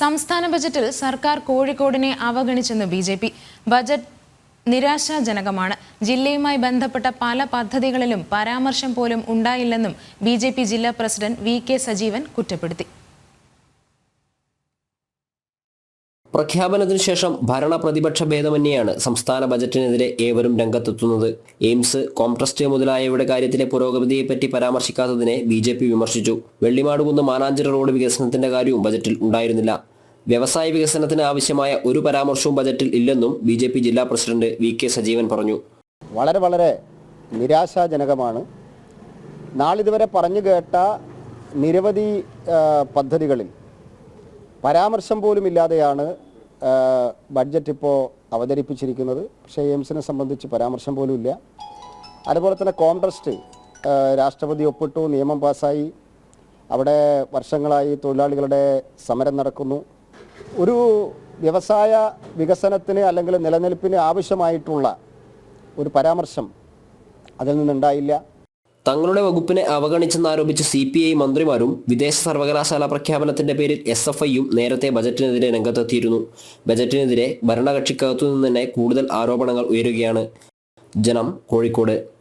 സംസ്ഥാന ബജറ്റിൽ സർക്കാർ കോഴിക്കോടിനെ അവഗണിച്ചെന്ന് ബി ജെ പി. ബജറ്റ് നിരാശാജനകമാണ്. ജില്ലയുമായി ബന്ധപ്പെട്ട പല പദ്ധതികളിലും പരാമർശം പോലും ഉണ്ടായില്ലെന്നും ബി ജില്ലാ പ്രസിഡന്റ് വി കെ സജീവൻ കുറ്റപ്പെടുത്തി. പ്രഖ്യാപനത്തിനു ശേഷം ഭരണ പ്രതിപക്ഷ ഭേദമന്യെയാണ് സംസ്ഥാന ബജറ്റിനെതിരെ ഏവരും രംഗത്തെത്തുന്നത്. എയിംസ് കോംട്രസ്റ്റ് മുതലായവയുടെ കാര്യത്തിലെ പുരോഗതിയെപ്പറ്റി പരാമർശിക്കാത്തതിനെ ബി ജെ പി വിമർശിച്ചു. വെള്ളിമാടുകുന്ന് മാനാഞ്ചിറ റോഡ് വികസനത്തിന്റെ കാര്യവും ബജറ്റിൽ ഉണ്ടായിരുന്നില്ല. വ്യവസായ വികസനത്തിന് ആവശ്യമായ ഒരു പരാമർശവും ബജറ്റിൽ ഇല്ലെന്നും ബി ജെ പി ജില്ലാ പ്രസിഡന്റ് വി കെ സജീവൻ പറഞ്ഞു. വളരെ വളരെ നിരാശാജനകമാണ്. നാളിതുവരെ പറഞ്ഞു കേട്ട നിരവധി പദ്ധതികളിൽ പരാമർശം പോലും ഇല്ലാതെയാണ് ബഡ്ജറ്റ് ഇപ്പോൾ അവതരിപ്പിച്ചിരിക്കുന്നത്. പക്ഷേ എയിംസിനെ സംബന്ധിച്ച് പരാമർശം പോലും ഇല്ല അതുപോലെ തന്നെ കോംട്രസ്റ്റ് രാഷ്ട്രപതി ഒപ്പിട്ടു നിയമം പാസ്സായി അവിടെ വർഷങ്ങളായി തൊഴിലാളികളുടെ സമരം നടക്കുന്നു. ഒരു വ്യവസായ വികസനത്തിന് അല്ലെങ്കിൽ നിലനിൽപ്പിന് ആവശ്യമായിട്ടുള്ള ഒരു പരാമർശം അതിൽ നിന്നുണ്ടായില്ല. തങ്ങളുടെ വകുപ്പിനെ അവഗണിച്ചെന്നാരോപിച്ച് സി പി ഐ മന്ത്രിമാരും വിദേശ സർവകലാശാല പ്രഖ്യാപനത്തിന്റെ പേരിൽ എസ് എഫ് ഐയും നേരത്തെ ബജറ്റിനെതിരെ രംഗത്തെത്തിയിരുന്നു. ബജറ്റിനെതിരെ ഭരണകക്ഷിക്കകത്തു നിന്ന് തന്നെ കൂടുതൽ ആരോപണങ്ങൾ ഉയരുകയാണ്. ജനം കോഴിക്കോട്.